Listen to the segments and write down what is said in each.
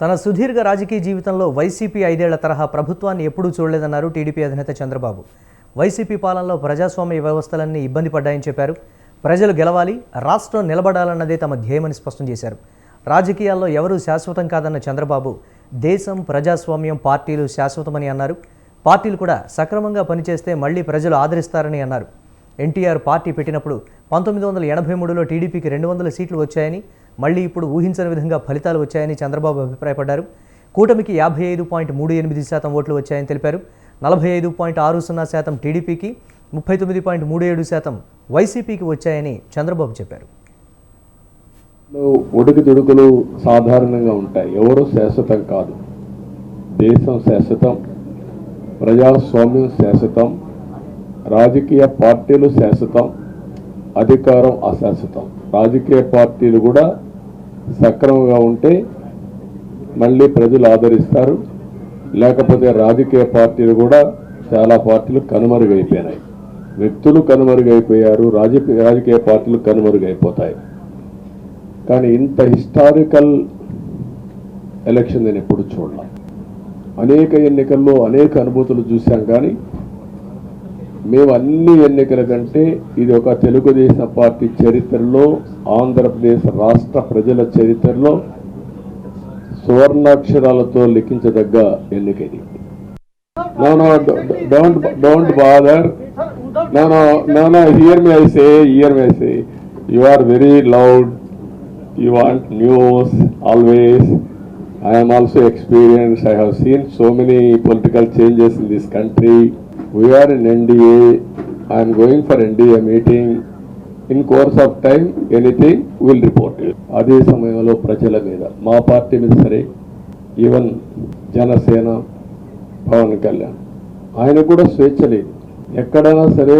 తన సుదీర్ఘ రాజకీయ జీవితంలో వైసీపీ ఐదేళ్ళ తరహా ప్రభుత్వాన్ని ఎప్పుడూ చూడలేదన్నారు టీడీపీ అధినేత చంద్రబాబు. వైసీపీ పాలనలో ప్రజాస్వామ్య వ్యవస్థలన్నీ ఇబ్బంది పడ్డాయని చెప్పారు. ప్రజలు గెలవాలి రాష్ట్రం నిలబడాలన్నదే తమ ధ్యేయమని స్పష్టం చేశారు. రాజకీయాల్లో ఎవరూ శాశ్వతం కాదన్న చంద్రబాబు దేశం ప్రజాస్వామ్యం పార్టీలు శాశ్వతమని అన్నారు. పార్టీలు కూడా సక్రమంగా పనిచేస్తే మళ్ళీ ప్రజలు ఆదరిస్తారని అన్నారు. ఎన్టీఆర్ పార్టీ పెట్టినప్పుడు పంతొమ్మిది వందల ఎనభై మూడులో టీడీపీకి రెండు వందల సీట్లు వచ్చాయని మళ్ళీ ఇప్పుడు ఊహించని విధంగా ఫలితాలు వచ్చాయని చంద్రబాబు అభిప్రాయపడ్డారు. కూటమికి యాభై ఐదు పాయింట్ మూడు ఎనిమిది శాతం ఓట్లు వచ్చాయని తెలిపారు. నలభై ఐదు పాయింట్ ఆరు సున్నా శాతం టీడీపీకి ముప్పై తొమ్మిది పాయింట్ మూడు ఏడు శాతం వైసీపీకి వచ్చాయని చంద్రబాబు చెప్పారు. ఒడుకుదుడుకులు సాధారణంగా ఉంటాయి. ఎవరు శాశ్వతం కాదు. దేశం శాశ్వతం ప్రజాస్వామ్యం శాశ్వతం రాజకీయ పార్టీలు శాశ్వతం అధికారం అశాశ్వతం. రాజకీయ పార్టీలు కూడా సక్రమంగా ఉంటే మళ్ళీ ప్రజలు ఆదరిస్తారు. లేకపోతే రాజకీయ పార్టీలు కూడా చాలా పార్టీలు కనుమరుగైపోయినాయి. వ్యక్తులు కనుమరుగైపోయారు రాజకీయ రాజకీయ పార్టీలు కనుమరుగైపోతాయి. కానీ ఇంత హిస్టారికల్ ఎలక్షన్ నేను ఎప్పుడు చూడలే అనేక ఎన్నికల్లో అనేక అనుభూతులు చూశాం కానీ మేము అన్ని ఎన్నికల కంటే ఇది ఒక తెలుగుదేశం పార్టీ చరిత్రలో ఆంధ్రప్రదేశ్ రాష్ట్ర ప్రజల చరిత్రలో సువర్ణాక్షరాలతో లెక్కించదగ్గ ఎన్నిక ఇది డోంట్ బాదర్ నానా hear me me hear me you are very loud you want news always I'm also experience I seen so many political changes in this country we're in NDA I'm going for NDA meeting in course of time anything will report అదే సమయంలో ప్రజల మీద మా party మీద సరే even Janasena Pawan Kalyan ఆయన కూడా స్వేచ్ఛ లేదు. ఎక్కడైనా సరే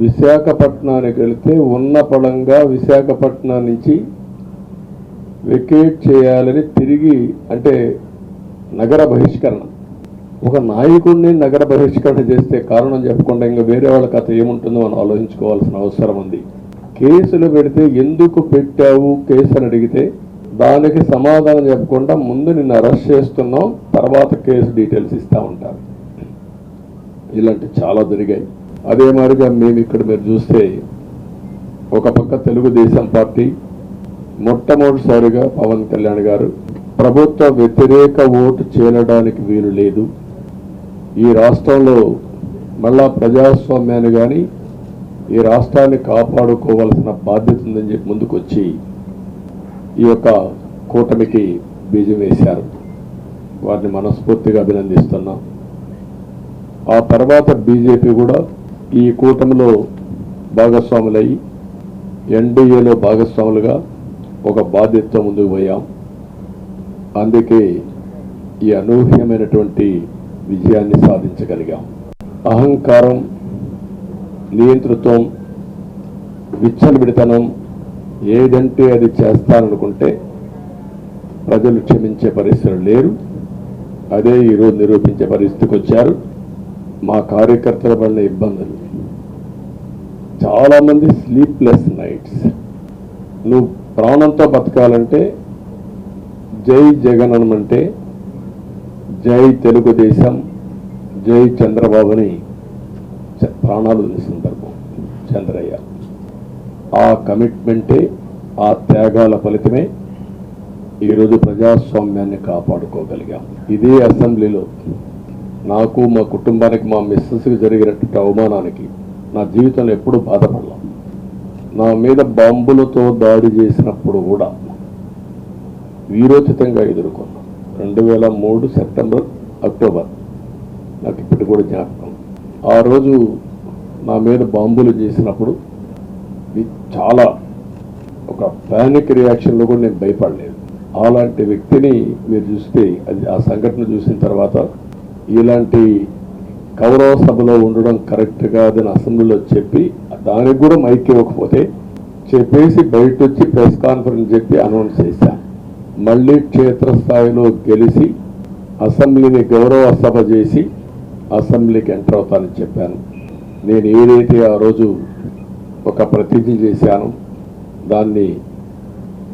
విశాఖపట్నానికి వెళితే ఉన్న పడంగా విశాఖపట్నం నుంచి వెకేట్ చేయాలని తిరిగి అంటే నగర బహిష్కరణ. ఒక నాయకుడిని నగర బహిష్కరణ చేస్తే కారణం చెప్పకుండా ఇంకా వేరే వాళ్ళ కథ ఏముంటుందో మనం ఆలోచించుకోవాల్సిన అవసరం ఉంది. కేసులు పెడితే ఎందుకు పెట్టావు కేసు అని అడిగితే దానికి సమాధానం చెప్పకుండా ముందు నిన్ను అరెస్ట్ చేస్తున్నాం తర్వాత కేసు డీటెయిల్స్ ఇస్తూ ఉంటారు. ఇలాంటి చాలా జరిగాయి. అదే మాదిరిగా మేము ఇక్కడ మీరు చూస్తే ఒక పక్క తెలుగుదేశం పార్టీ మొట్టమొదటిసారిగా పవన్ కళ్యాణ్ గారు ప్రభుత్వ వ్యతిరేక ఓటు చేరడానికి వీలు లేదు. ఈ రాష్ట్రంలో మళ్ళా ప్రజాస్వామ్యాన్ని కానీ ఈ రాష్ట్రాన్ని కాపాడుకోవాల్సిన బాధ్యత ఉందని చెప్పి ముందుకొచ్చి ఈ యొక్క కూటమికి బీజం వేశారు. వారిని మనస్ఫూర్తిగా అభినందిస్తున్నాం. ఆ తర్వాత బీజేపీ కూడా ఈ కూటమిలో భాగస్వాములయ్యి ఎన్డీఏలో భాగస్వాములుగా ఒక బాధ్యతతో ముందుకు పోయాం. అందుకే ఈ అనూహ్యమైనటువంటి విజయాన్ని సాధించగలిగాం. అహంకారం నియంతృత్వం విచ్చలవిడితనం ఏదంటే అది చేస్తాననుకుంటే ప్రజలు క్షమించే పరిస్థితులు లేరు. అదే ఈరోజు నిరూపించే పరిస్థితికి వచ్చారు. మా కార్యకర్తల వల్ల ఇబ్బందులు. చాలామంది స్లీప్లెస్ నైట్స్ నువ్వు ప్రాణంతో బతకాలంటే జై జగన్ అనమంటే జై తెలుగుదేశం జై చంద్రబాబుని చ- ప్రాణాలు సందర్భం చంద్రయ్య. ఆ కమిట్మెంటే ఆ త్యాగాల ఫలితమే ఈరోజు ప్రజాస్వామ్యాన్ని కాపాడుకోగలిగాం. ఇదే అసెంబ్లీలో నాకు మా కుటుంబానికి మా మిస్సెస్కి జరిగినటువంటి అవమానానికి నా జీవితంలో ఎప్పుడూ బాధపడలా. నా మీద బాంబులతో దాడి చేసినప్పుడు కూడా వీరోచితంగా ఎదుర్కొన్నా. రెండు వేల మూడు సెప్టెంబర్ అక్టోబర్. నాకు ఇప్పటి కూడా జ్ఞాపకం. ఆ రోజు నా మీద బాంబులు చేసినప్పుడు ఇది చాలా ఒక ప్యానిక్ రియాక్షన్లో కూడా నేను భయపడలేదు. అలాంటి వ్యక్తిని మీరు చూస్తే అది ఆ సంఘటన చూసిన తర్వాత ఇలాంటి కౌరవ సభలో ఉండడం కరెక్ట్ కాదని అసెంబ్లీలో చెప్పి దానికి కూడా మైక్ ఇవ్వకపోతే చెప్పేసి బయట వచ్చి ప్రెస్ కాన్ఫరెన్స్ చెప్పి అనౌన్స్ చేశాను. మళ్ళీ క్షేత్రస్థాయిలో గెలిచి అసెంబ్లీని గౌరవ సభ చేసి అసెంబ్లీకి ఎంటర్ అవుతానని చెప్పాను. నేను ఏదైతే ఆ రోజు ఒక ప్రతిజ్ఞ చేశానో దాన్ని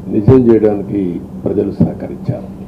నిజం చేయడానికి ప్రజలు సహకరించారు.